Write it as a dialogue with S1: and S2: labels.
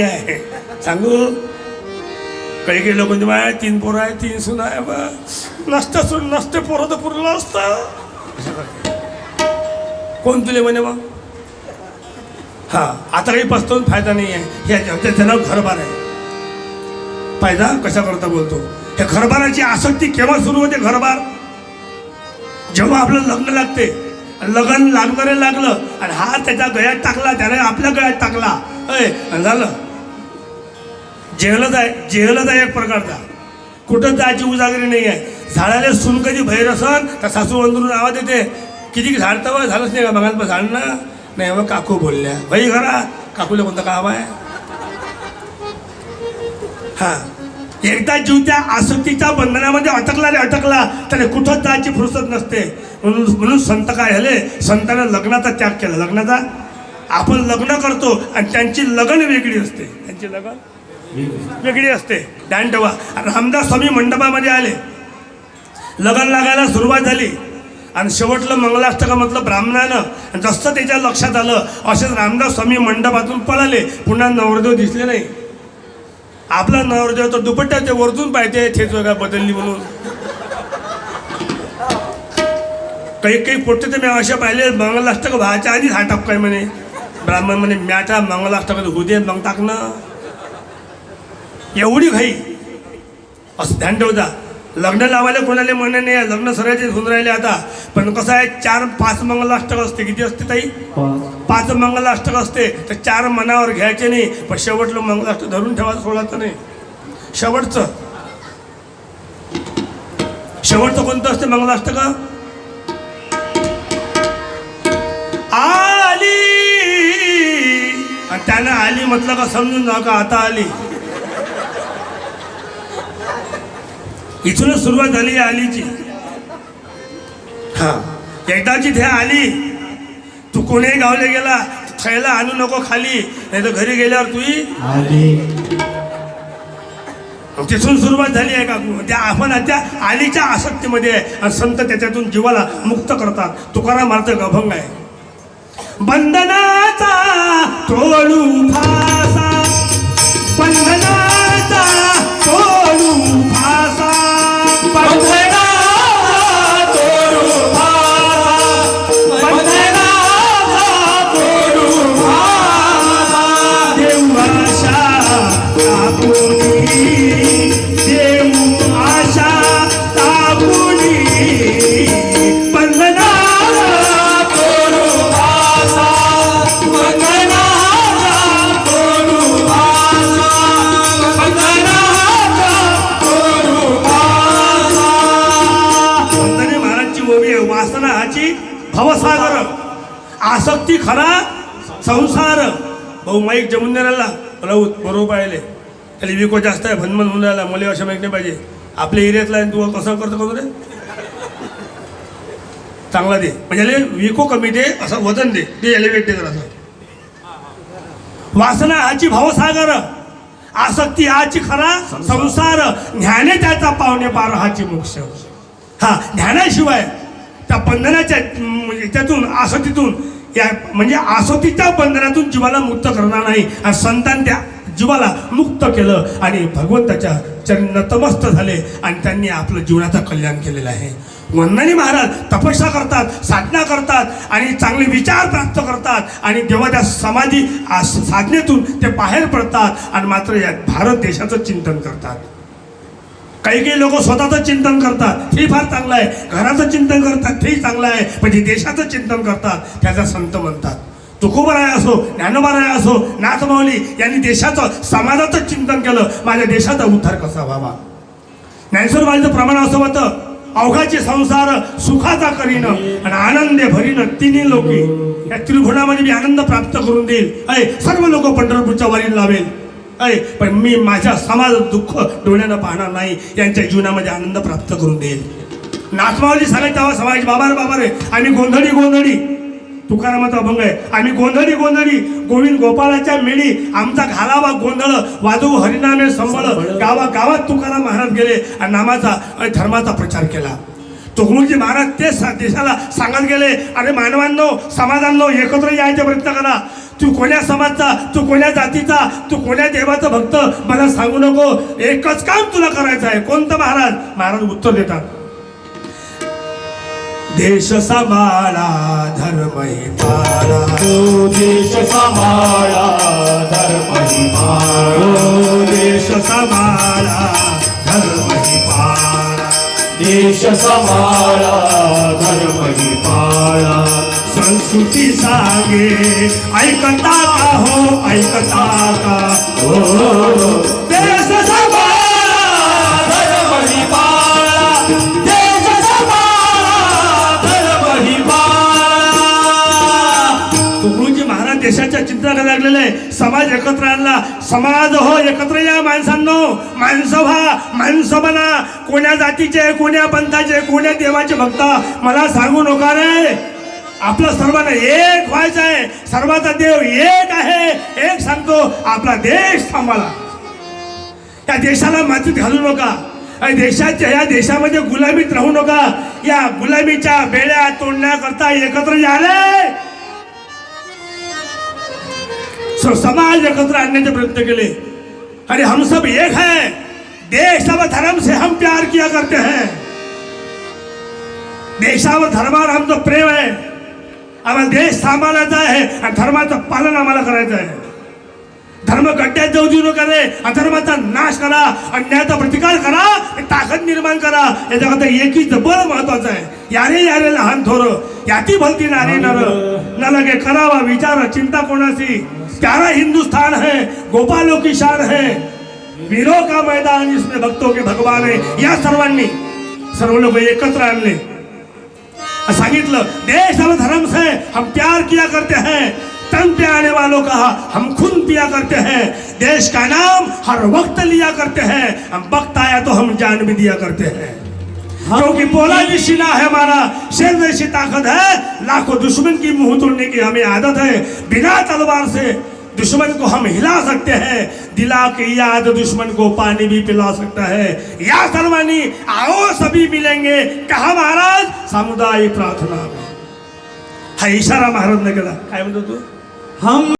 S1: आहे. सांगू? काही काही लोक माय तीन पोरं आहे तीन सुन आहे बा. नसतं सुन नसते पोरं तर पुरलं असतं. कोण तुले म्हणे मग हा आता काही पस्तवून फायदा नाही आहे हे त्याचं घरबार आहे. फायदा कशा करता बोलतो? हे घरबाराची आसक्ती केव्हा सुरू होते घरबार? जेव्हा आपलं लग्न लागते लग्न लागणारे लागलं आणि हा त्याच्या गळ्यात टाकला त्याने आपल्या गळ्यात टाकला. अय झालं. जेहलच आहे जेहलच आहे एक प्रकारचा. कुठं जायची उजागरी नाही आहे. झाडाला सून कधी भैर असन तर सासू अंदरून आवाज येते. किती झाड तर झालंच नाही का? बघा झाड ना. नाही मग काकू बोलल्या भाई घरा काकूला कोणतं काम आहे? हा. एकदा जीव त्या आसक्तीच्या बंधनामध्ये अटकला रे अटकला त्याने कुठंच जायची फुरसत नसते. म्हणून म्हणून संत काय झाले? संतानं लग्नाचा त्याग केला. लग्नाचा आपण लग्न करतो आणि त्यांची लगन वेगळी असते. त्यांची लगन वेगळी असते. ध्यान ठेवा रामदास स्वामी मंडपामध्ये आले. लगन लागायला सुरुवात झाली. आणि शेवटलं मंगलाष्टकामधलं ब्राह्मणानं आणि जसं त्याच्या लक्षात आलं असेच रामदास स्वामी मंडपातून पळाले. पुन्हा नवरदेव दिसले नाही. आपला नवरदेव तर दुपट्टा ते वरतून पाहिजे थेच वगैरे बदलली म्हणून. काही काही पोटते तर मी असे पाहिले मंगलाष्टक व्हायच्या आधीच हा टपकाय म्हणे. ब्राह्मण म्हणे म्याच्या मंगलाष्टकात होऊ दे मग टाक ना. एवढी घाई. असं ध्यान ठेवता लग्न लावायला कोणाला म्हणणे नाही आहे. लग्न सरायचे होऊन राहिले आता. पण कसं आहे चार पाच मंगलाष्टक असते. किती असते ताई? पाच. मंगलाष्टक असते. तर चार मनावर घ्यायचे नाही. पण शेवटलं मंगलाष्टक धरून ठेवायचं सोडायचं नाही. शेवटचं. शेवटचं कोणतं असते मंगलाष्टक? आली. आणि त्यानं आली म्हटलं का समजून जा का? आता आली. इथूनच सुरुवात झाली या आलीची. हा. एकदाची ते आली. तू कोणीही गावले गेला? थैला आणू नको खाली. नाही तर घरी गेल्यावर तुही तिथून सुरुवात झाली आहे का? त्या आपण त्या आलीच्या आसक्तीमध्ये आहे. आणि संत त्याच्यातून जीवाला मुक्त करतात. तुकाराम मार्ग अभंग आहे. बंधनाचा तोडू फासा. बंधनाचा भवसागर। आसक्ती खरा संसार। भाऊ माईक जमुनेराला राऊत बरोबर पाहिले. त्याला विको जास्त आहे भनमन होऊन राहिला मला अशा माहीत नाही पाहिजे. आपल्या एरियातला आहे तू कसं करतो करू रे चांगला दे. म्हणजे विको कमी दे असं वजन दे. ते एलिवेट दे जरा असं. वासना हाची भावसागर. आसक्ती हाची खरा संसार. ज्ञाने त्याचा पाहुणे पार हाची मोक्ष. हा ज्ञानाशिवाय त्या बंधनाच्या म, याच्यातून आसक्तीतून या म्हणजे आसोतीच्या बंधनातून जीवाला मुक्त करणार नाही. आणि संतान त्या जीवाला मुक्त केलं आणि भगवंताच्या चरण नतमस्त झाले आणि त्यांनी आपलं जीवनाचं कल्याण केलेलं आहे. वंदनी महाराज तपस्या करतात साधना करतात आणि चांगले विचार प्राप्त करतात आणि जेव्हा त्या समाधी साधनेतून ते बाहेर पडतात आणि मात्र या भारत देशाचं चिंतन करतात. काही काही लोक स्वतःचं चिंतन करतात. हे फार चांगलं आहे. घराचं चिंतन करतात तेही चांगलं आहे. पण देशाचं चिंतन करतात त्याचा संत म्हणतात तुकोबराय असो ज्ञानोबाराय असो नाथमाऊली यांनी देशाचं समाजाचं चिंतन केलं. माझ्या देशाचा उद्धार कसा व्हावा? ज्ञानेश्वर प्रमाण असं होतं अवघाचे संसार सुखाचा करीन आणि आनंदे भरीन तिन्ही लोके. या त्रिभुणामध्ये मी आनंद प्राप्त करून देईल. अय सर्व लोक पंढरपूरच्या वारीला लावेल. अय पण मी माझ्या समाज दुःख डोळ्यानं पाहणार नाही. यांच्या जीवनामध्ये आनंद प्राप्त करून देईल. नाथमावली सांगायचं तेव्हा समाज बाबा रे बाबा रे आम्ही गोंधळी गोंधळी. तुकारामाचा अभंग आहे. आम्ही गोंधळी गोंधळी. गोविंद गोपाळाच्या मेळी आमचा घालावा गोंधळ वाजवू हरिनामे संबळ. गावा गावात तुकाराम महाराज गेले आणि नामाचा आणि धर्माचा प्रचार केला. तुकडोजी महाराज ते सा- देशाला सांगत गेले. अरे मानवांनो समाजांनो एकत्र यायचा प्रयत्न करा. तू कोण्या समाजचा तू कोण्या जातीचा तू कोण्या देवाचा भक्त? मला सांगू नको. एकच काम तुला करायचं आहे. कोणतं महाराज? महाराज उत्तर देतात. देश सांभाळा धर्म ही पाळा
S2: तो देश सांभाळा धर्म ही
S1: ओ देश सांभाळा धर्म ही पाळा
S2: देश सांभाळा धर्म ही पाळा
S1: संस्कृती सागे ऐकता का हो? ऐकता का? हो देश सांभाळा
S2: पाळा. देश सांभाळा पाळा.
S1: महाराज देशाच्या चित्राकडे लागलेलं आहे. समाज एकत्र आणला. समाज हो एकत्र या माणसांनो. माणसं व्हा माणसं बना. कोण्या जातीचे कोण्या पंथाचे कोण्या देवाचे भक्त. मला सांगू नका रे. आपलं सर्वांना एक व्हायचं आहे. सर्वाचा देव एक आहे. एक सांगतो आपला देश थांबाला त्या देशाला मातीत घालू नका. आणि देशाच्या या देशामध्ये गुलामीत राहू नका. या गुलामीच्या बेड्या तोडण्याकरता एकत्र या स- समाज एकत्र आणण्याचे प्रयत्न केले. अरे हम सब एक है. देश और धर्म से हम प्यार किया करते हैं. देशावर धर्मावर आमचं प्रेम आहे आम्हाला देश सांभाळायचा आहे आणि धर्माचं पालन आम्हाला करायचं आहे. धर्म गड्ड्यात जाऊ देऊ नका रे. अधर्माचा नाश करा अन्यायाचा प्रतिकार करा ताकद निर्माण करा. याच्याकरता एकीचं बळ महत्वाचं आहे. यारे यारे लहान थोर. याती भलती नारे नर. न लगे करावा विचार चिंता कोणाशी? प्यारा हिंदुस्थान है गोपालो की शान है. वीरो का मैदान इसमें भक्तों के भगवान है. या सर्वांनी सर्व लोक एकत्र आणले. सांगितलं देश और धर्म से हम प्यार किया करते हैं। तन पे आने वालों का हम खून पिया करते हैं। देश का नाम हर वक्त लिया करते हैं। हम वक्त आया तो हम जान भी दिया करते हैं। क्योंकि पोलादी सीना है हमारा, शेर जैसी ताकत है। लाखों दुश्मन की मुँह तोड़ने की हमें आदत है। बिना तलवार से दुश्मन को हम हिला सकते हैं। दिला के याद दुश्मन को पानी भी पिला सकता है। या सलमानी आओ सभी मिलेंगे। कहा महाराज? सामुदायिक प्रार्थना में। हा इशारा महाराज ने केला काय म्हणतो तू?
S2: हम